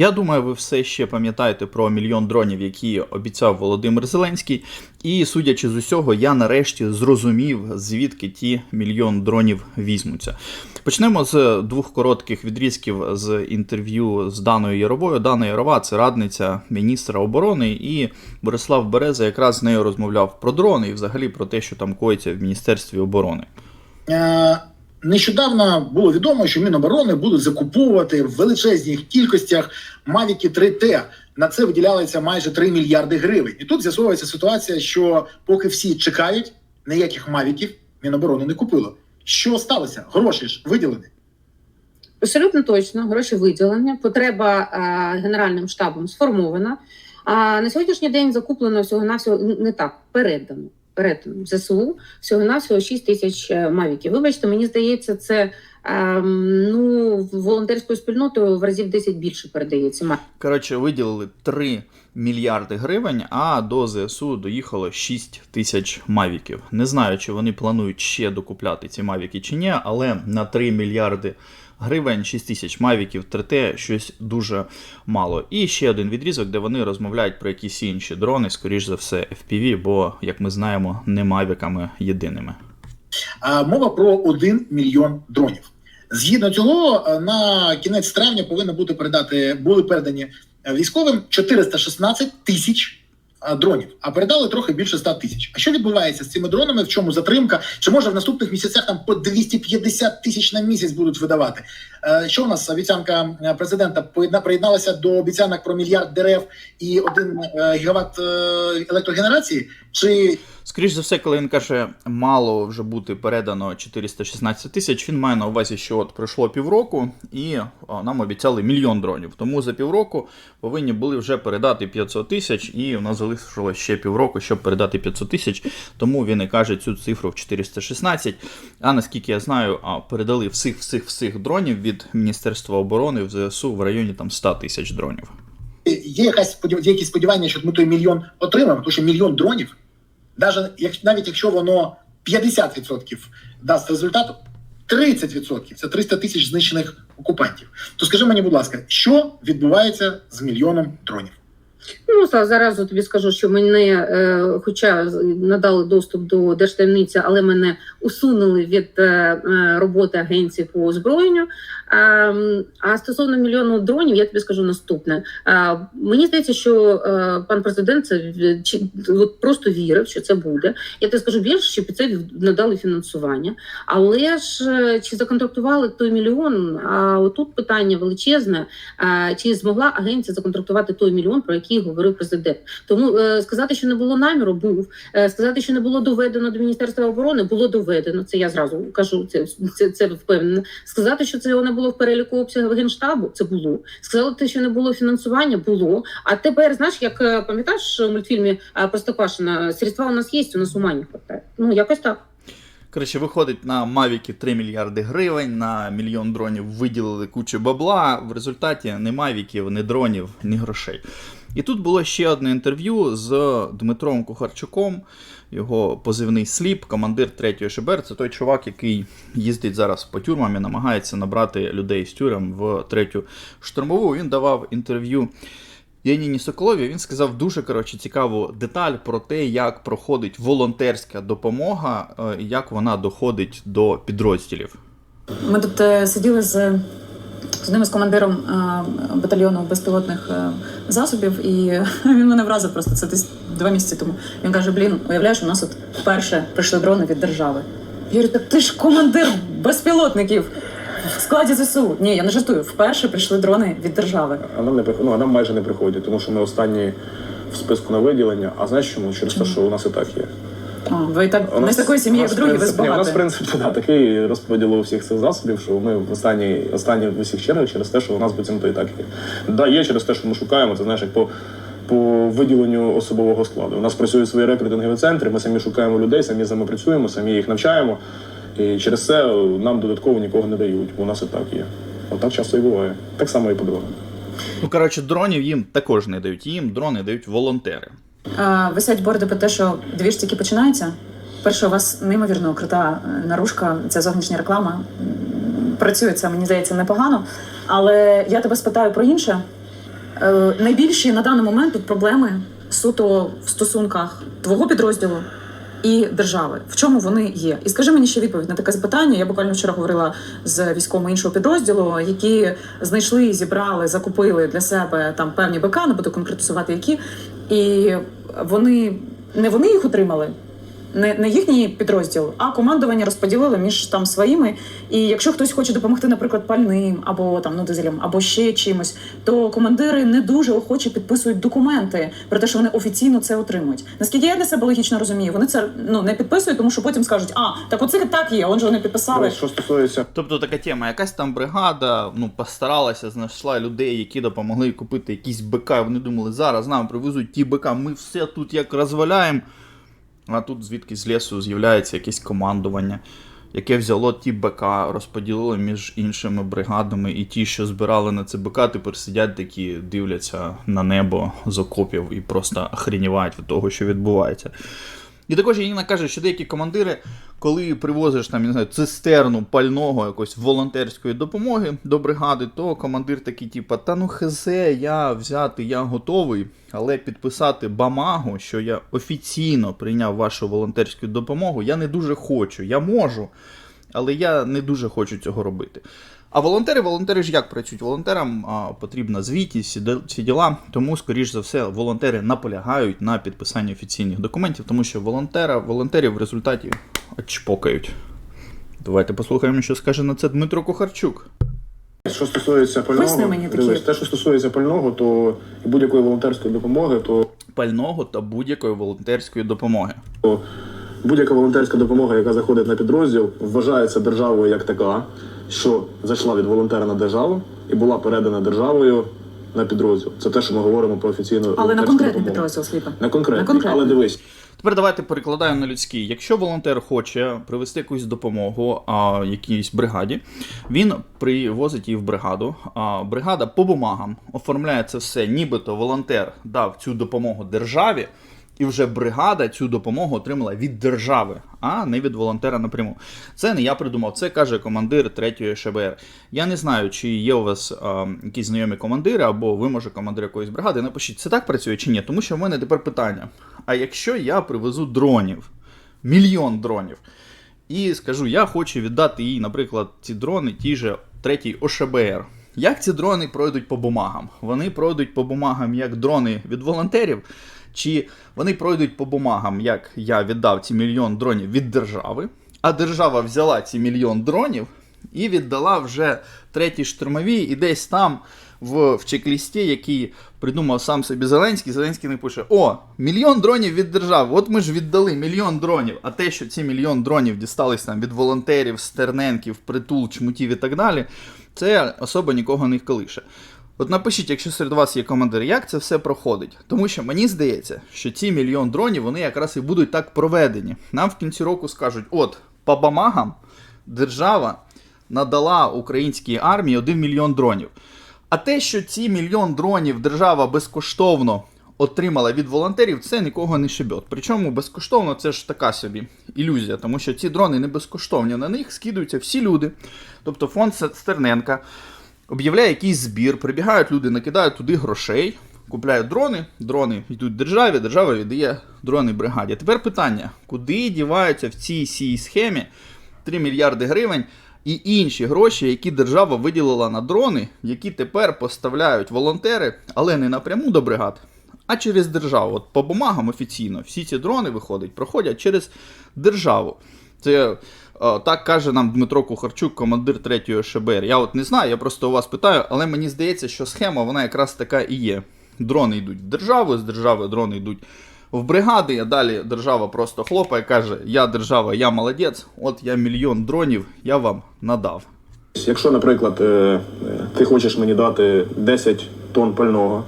Я думаю, ви все ще пам'ятаєте про мільйон дронів, які обіцяв Володимир Зеленський. І судячи з усього, я нарешті зрозумів, звідки ті мільйон дронів візьмуться. Почнемо з двох коротких відрізків з інтерв'ю з Даною Яровою. Дана Ярова це радниця міністра оборони, і Борислав Береза якраз з нею розмовляв про дрони і взагалі про те, що там коїться в Міністерстві оборони. Нещодавно було відомо, що Міноборони будуть закуповувати в величезній кількостях Мавіки 3Т. На це виділялося майже 3 мільярди гривень. І тут з'ясовується ситуація, що поки всі чекають, ніяких Мавіків Міноборони не купило. Що сталося? Гроші ж виділені. Абсолютно точно, гроші виділені. Потреба е, генеральним штабом сформована. А на сьогоднішній день закуплено всього навсього не так, передано. Передано в ЗСУ всього навсього 6 тисяч е, мавіків. Вибачте, мені здається, це ем, ну волонтерською спільнотою в разів 10 більше передається. Коротше, виділили 3 мільярди гривень, а до ЗСУ доїхало 6 тисяч мавіків. Не знаю, чи вони планують ще докупляти ці мавіки чи ні, але на 3 мільярди гривень 6 тисяч мавіків 3Т щось дуже мало. І ще один відрізок, де вони розмовляють про якісь інші дрони, скоріш за все, FPV, бо, як ми знаємо, не мавіками єдиними. Мова про 1 мільйон дронів. Згідно цього, е, на кінець травня повинні бути передати були передані е, військовим 416 тисяч дронів, а передали трохи більше 100 тисяч. А що відбувається з цими дронами? В чому затримка? Чи може в наступних місяцях там по 250 тисяч на місяць будуть видавати? Е, Що у нас обіцянка е, президента приєдналася до обіцянок про мільярд дерев і 1 гігават е, електрогенерації? Чи Скоріш за все, коли він каже, мало вже бути передано 416 тисяч, він має на увазі, що от пройшло півроку, і нам обіцяли мільйон дронів. Тому за півроку повинні були вже передати 500 тисяч, і у нас залишилось ще півроку, щоб передати 500 тисяч. Тому він і каже цю цифру в 416. А наскільки я знаю, передали всіх всіх всіх дронів від Міністерства оборони в ЗСУ в районі там 100 тисяч дронів. є якась є якісь сподівання, що ми той мільйон отримаємо, тому що мільйон дронів, навіть, навіть якщо воно 50% дасть результату, 30% це 300 тисяч знищених окупантів. То скажи мені, будь ласка, що відбувається з мільйоном дронів? Ну за- зараз тобі скажу, що мене, хоча надали доступ до держтаємниці, але мене усунули від е, е, роботи агенції по озброєнню. Ем, А стосовно мільйону дронів, я тобі скажу наступне. Е, Мені здається, що пан президент це просто вірив, що це буде. Я тобі скажу більше, що під це надали фінансування. Але ж чи законтрактували той мільйон? А отут питання величезне. Чи змогла агенція законтрактувати той мільйон, про який говорив президент? Тому е, сказати, що не було наміру, був Е, сказати, що не було доведено до міністерства оборони, було доведено. Це я зразу кажу. Це це, це впевнено. Сказати, що це не було в переліку обсягів генштабу, це було. Сказати, що не було фінансування, було. А тепер знаєш, як е, пам'ятаєш в мультфільмі е, Простоквашина, средства у нас є, у нас ума не. Ну якось так. Коротше, виходить на Мавіки 3 мільярди гривень, на мільйон дронів виділили кучу бабла. В результаті ні мавіків, ні дронів, ні грошей. І тут було ще одне інтерв'ю з Дмитром Кухарчуком, його позивний сліп, командир 3-ї ШБР. Це той чувак, який їздить зараз по тюрмам і намагається набрати людей з тюрем в 3-ю штурмову. Він давав інтерв'ю Яніні Соколові. Він сказав дуже коротше, цікаву деталь про те, як проходить волонтерська допомога, е, як вона доходить до підрозділів. Ми тут е, сиділи з, з одним із командиром е, батальйону безпілотних е, засобів, і він мене вразив просто це десь два місяці тому. Він каже: Блін, уявляєш, у нас от вперше прийшли дрони від держави. Я говорю, так ти ж командир безпілотників в складі ЗСУ. Ні, я не жартую. Вперше прийшли дрони від держави. А нам не ну, а нам майже не приходять, тому що ми останні в списку на виділення. А знаєш чому? Через те, що у нас і так є. А, ви так У не з такої сім'ї, як другі, ви принцип- ні, У нас принцип да, такий розподілу усіх цих засобів, що ми в останній, останні в усіх чергах через те, що у нас буцімто і так є. Да, є через те, що ми шукаємо, це знаєш, як по. По виділенню особового складу. У нас працюють свої рекрутингові центри, ми самі шукаємо людей, самі з ними працюємо, самі їх навчаємо. І через це нам додатково нікого не дають, бо у нас і так є. Отак часто і буває. Так само і по дорогам. Ну, коротше, дронів їм також не дають. Їм дрони дають волонтери. Висять борди про те, що двіж тільки починається. Перше, у вас неймовірно крута е, наружка, ця зовнішня реклама. Працює це, мені здається, непогано. Але я тебе спитаю про інше. Е, найбільші на даний момент тут проблеми суто в стосунках твого підрозділу і держави. В чому вони є? І скажи мені ще відповідь на таке запитання. Я буквально вчора говорила з військовим іншого підрозділу, які знайшли, зібрали, закупили для себе там певні БК, не буду конкретизувати які, і вони не вони їх отримали. Не, не їхній підрозділ, а командування розподілили між там своїми. І якщо хтось хоче допомогти, наприклад, пальним або там ну дизелем, або ще чимось, то командири не дуже охоче підписують документи про те, що вони офіційно це отримують. Наскільки я для себе логічно розумію, вони це ну не підписують, тому що потім скажуть, а так оце так є, он же вони підписали. Що стосується Тобто така тема, якась там бригада ну, постаралася, знайшла людей, які допомогли купити якісь БК. Вони думали, зараз нам привезуть ті БК, ми все тут як розваляємо. А тут звідки з лісу з'являється якесь командування, яке взяло ті БК, розподілило між іншими бригадами, і ті, що збирали на це БК, тепер сидять такі, дивляться на небо з окопів і просто охренівають від того, що відбувається. І також Яніна каже, що деякі командири, коли привозиш там, не знаю, цистерну пального якоїсь волонтерської допомоги до бригади, то командир такий, типу, та ну хезе, я взяти, я готовий, але підписати бамагу, що я офіційно прийняв вашу волонтерську допомогу, я не дуже хочу. Я можу, але я не дуже хочу цього робити. А волонтери, волонтери ж як працюють? Волонтерам а, потрібна звітність, всі діла. Тому, скоріш за все, волонтери наполягають на підписанні офіційних документів, тому що волонтера, волонтерів в результаті очпокають. Давайте послухаємо, що скаже на це Дмитро Кухарчук. що стосується пального, мені такі. те, що стосується пального, то будь-якої волонтерської допомоги, то Пального та будь-якої волонтерської допомоги. Будь-яка волонтерська допомога, яка заходить на підрозділ, вважається державою як така, що зайшла від волонтера на державу і була передана державою на підрозділ. Це те, що ми говоримо про офіційну Але на конкретний допомогу. підрозділ сліпа. На конкретний. На конкретний. Але дивись, Тепер давайте перекладаємо на людський. Якщо волонтер хоче привезти якусь допомогу а, якійсь бригаді, він привозить її в бригаду. А бригада по бумагам оформляє це все, нібито волонтер дав цю допомогу державі, і вже бригада цю допомогу отримала від держави, а не від волонтера напряму. Це не я придумав, це каже командир 3-ї ШБР. Я не знаю, чи є у вас а, якісь знайомі командири, або ви, може, командир якоїсь бригади. Напишіть, це так працює чи ні? Тому що в мене тепер питання. А якщо я привезу дронів, мільйон дронів, і скажу, я хочу віддати їй, наприклад, ці дрони тій же 3-й ОШБР. Як ці дрони пройдуть по бумагам? Вони пройдуть по бумагам як дрони від волонтерів, чи вони пройдуть по бумагам, як я віддав ці мільйон дронів від держави, а держава взяла ці мільйон дронів і віддала вже третій штурмовій, і десь там в, в чек-лісті, який придумав сам собі Зеленський, Зеленський не пише: О, мільйон дронів від держави. От ми ж віддали мільйон дронів. А те, що ці мільйон дронів дістались там від волонтерів, стерненків, притул, чмутів і так далі, це особо нікого не колише. От напишіть, якщо серед вас є командир, як це все проходить. Тому що мені здається, що ці мільйон дронів вони якраз і будуть так проведені. Нам в кінці року скажуть: от, по бамагам держава надала українській армії 1 мільйон дронів. А те, що ці мільйон дронів держава безкоштовно отримала від волонтерів, це нікого не шибет. Причому безкоштовно це ж така собі ілюзія, тому що ці дрони не безкоштовні. На них скидуються всі люди. Тобто фонд Стерненка об'являє якийсь збір, прибігають люди, накидають туди грошей, купляють дрони, дрони йдуть державі, держава віддає дрони бригаді. Тепер питання: куди діваються в цій цій схемі 3 мільярди гривень і інші гроші, які держава виділила на дрони, які тепер поставляють волонтери, але не напряму до бригад, а через державу. От по бумагам офіційно всі ці дрони виходять, проходять через державу. Це так каже нам Дмитро Кухарчук, командир 3-ї ШБР. Я от не знаю, я просто у вас питаю, але мені здається, що схема вона якраз така і є. Дрони йдуть в державу, з держави дрони йдуть в бригади, а далі держава просто хлопає, каже: Я держава, я молодець, от я мільйон дронів, я вам надав. якщо, наприклад, е, е, ти хочеш мені дати 10 тонн пального,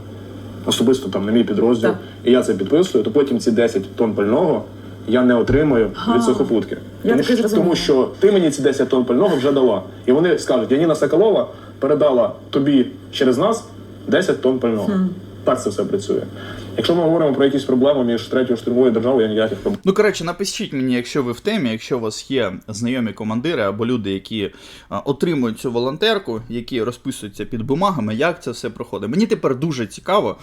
особисто там на мій підрозділ, Так. і я це підписую, то потім ці 10 тонн пального я не отримаю Ага. від сухопутки. Я Тому, таки що, зрозуміла. тому що ти мені ці 10 тонн пального вже дала. І вони скажуть, Яніна Соколова передала тобі через нас 10 тонн пального. Так це все працює. Якщо ми говоримо про якісь проблеми між третьою штурмовою державою, я ніяких проблем. Ну, коротше, напишіть мені, якщо ви в темі, якщо у вас є знайомі командири або люди, які а, отримують цю волонтерку, які розписуються під бумагами, як це все проходить. Мені тепер дуже цікаво,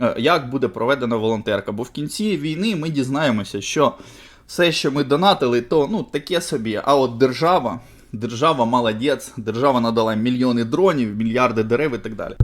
е, як буде проведена волонтерка, бо в кінці війни ми дізнаємося, що все, що ми донатили, то ну таке собі. А от держава, держава молодець, держава надала мільйони дронів, мільярди дерев і так далі.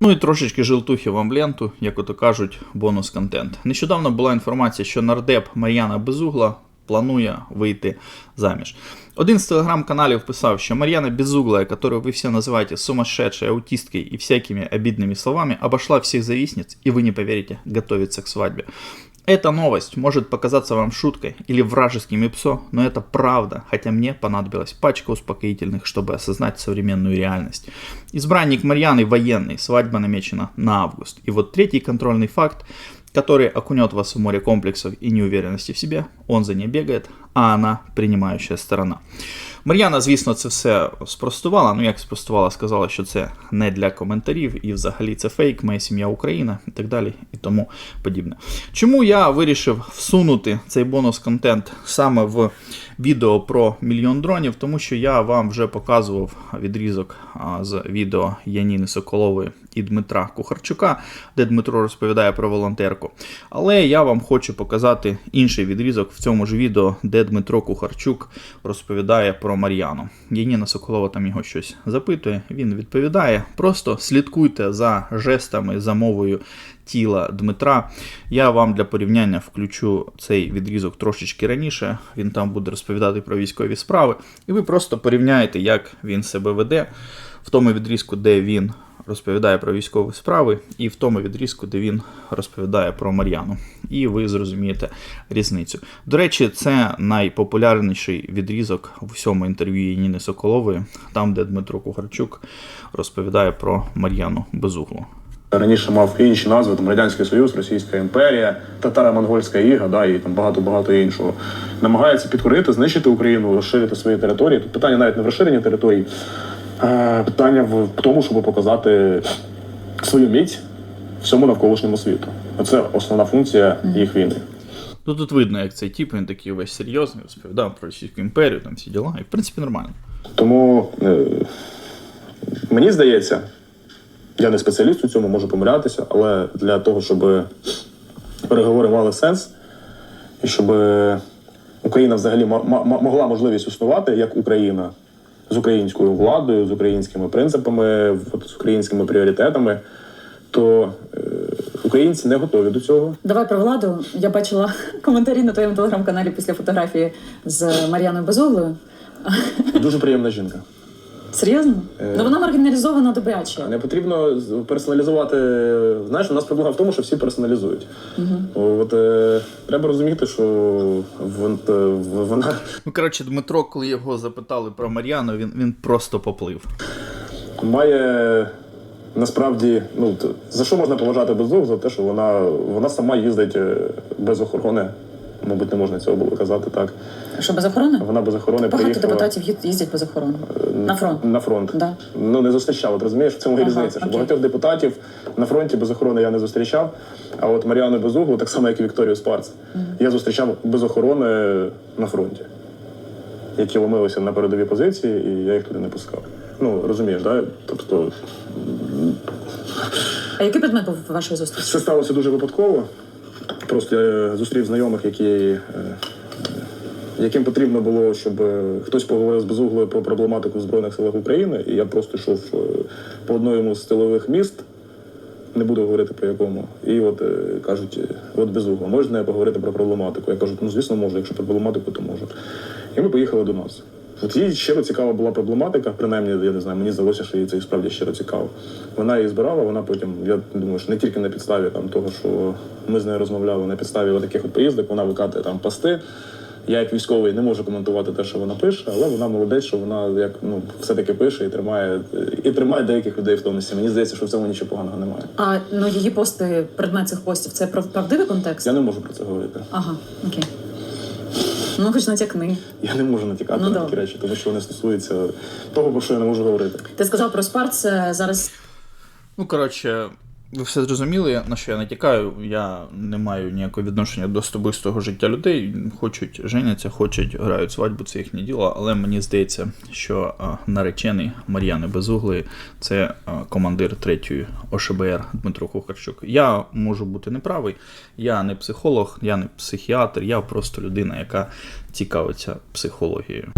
Ну і трошечки жилтухи вам в ленту, як ото кажуть, бонус контент. Нещодавно була інформація, що нардеп Мар'яна Безугла планує вийти заміж. Один з телеграм-каналів писав, що Марьяна Безуглая, которую вы все называете сумасшедшей, аутисткой и всякими обидными словами, обошла всех завистниц, и вы не поверите, готовится к свадьбе. Эта новость может показаться вам шуткой или вражеским ипсо, но это правда, хотя мне понадобилась пачка успокоительных, чтобы осознать современную реальность. Избранник Марьяны военный, свадьба намечена на август. И вот третий контрольный факт, который окунет вас в море комплексов и неуверенности в себе, он за ней бегает, а она принимающая сторона. Мар'яна, звісно, це все спростувала. Ну як спростувала, сказала, що це не для коментарів, і взагалі це фейк, моя сім'я Україна і так далі, і тому подібне. Чому я вирішив всунути цей бонус-контент саме в відео про мільйон дронів? Тому що я вам вже показував відрізок з відео Яніни Соколової і Дмитра Кухарчука, де Дмитро розповідає про волонтерку. Але я вам хочу показати інший відрізок в цьому ж відео, де Дмитро Кухарчук розповідає про Мар'яну. Яніна Соколова там його щось запитує, він відповідає. Просто слідкуйте за жестами, за мовою тіла Дмитра. Я вам для порівняння включу цей відрізок трошечки раніше. Він там буде розповідати про військові справи, і ви просто порівняєте, як він себе веде в тому відрізку, де він розповідає про військові справи, і в тому відрізку, де він розповідає про Мар'яну. І ви зрозумієте різницю. До речі, це найпопулярніший відрізок в усьому інтерв'ю Ніни Соколової, там, де Дмитро Кухарчук розповідає про Мар'яну Безуглу. Раніше мав інші назви, там Радянський Союз, Російська імперія, татаро-монгольська іга, да, і там багато-багато іншого. Намагається підкорити, знищити Україну, розширити свої території. Тут питання навіть не в розширенні територій, питання в тому, щоб показати свою міць всьому навколишньому світу. Це основна функція їх війни. Ну тут видно, як цей тип, він такий весь серйозний, розповідав про Російську імперію, там всі діла, і в принципі нормально. Тому е, мені здається, я не спеціаліст у цьому, можу помилятися, але для того, щоб переговори мали сенс, і щоб Україна взагалі мо- мо- могла можливість існувати як Україна з українською владою, з українськими принципами, з українськими пріоритетами, то е, українці не готові до цього. Давай про владу. Я бачила коментарі на твоєму телеграм-каналі після фотографії з Мар'яною Безуглою. Дуже приємна жінка. Серйозно? Е. Ну вона маргіналізована добряче. Не потрібно персоналізувати. Знаєш, у нас проблема в тому, що всі персоналізують. От е, треба розуміти, що вон- е, в- вона Ну, коротше, Дмитро, коли його запитали про Мар'яну, він, він просто поплив. має насправді, ну за що можна поважати Безуг? За те, що вона, вона сама їздить е, без охорони. Мабуть, не можна цього було казати так. Що без охорони? Вона без охорони Багато приїхала депутатів їздять без охорони. На фронт. на фронт. Да. Ну не зустрічав, от розумієш, в цьому Ага, різниця. Що окей. багатьох депутатів на фронті без охорони я не зустрічав. А от Маріану Безуглу, так само як і Вікторію Спарц, я зустрічав без охорони на фронті, які ломилися на передові позиції, і я їх туди не пускав. Ну розумієш, да? Тобто А який предмет був вашої зустрічі? це сталося дуже випадково. Просто зустрів знайомих, які, е, яким потрібно було, щоб е, хтось поговорив з безуглою про проблематику Збройних силах України. І я просто йшов е, по одному з тилових міст, не буду говорити про якому. І от е, кажуть, е, от безугла, можна поговорити про проблематику? Я кажу, ну звісно, можу, якщо про проблематику, то можу. І ми поїхали до нас. От їй щиро цікава була проблематика, принаймні, я не знаю, мені здалося, що їй це і справді щиро цікаво. Вона її збирала, вона потім, я думаю, що не тільки на підставі там, того, що ми з нею розмовляли, на підставі таких от поїздок, вона викатує там пости. Я як військовий не можу коментувати те, що вона пише, але вона молодець, що вона як ну все-таки пише і тримає і тримає деяких людей в тонусі. Мені здається, що в цьому нічого поганого немає. А ну її пости, предмет цих постів, це прав- правдивий контекст? Я не можу про це говорити. Ага, окей. Ну, хоч натякни. Я не можу натякати Ну, на такі речі, тому що вони стосуються того, про що я не можу говорити. Ти сказав про спарт е, зараз Ну, коротше, ви все зрозуміли, на що я натякаю. Я не маю ніякого відношення до особистого життя людей. Хочуть женяться, хочуть грають свадьбу, це їхнє діло. Але мені здається, що наречений Мар'яни Безуглої це командир третьої ОШБР Дмитро Кухарчук. Я можу бути неправий. Я не психолог, я не психіатр, я просто людина, яка цікавиться психологією.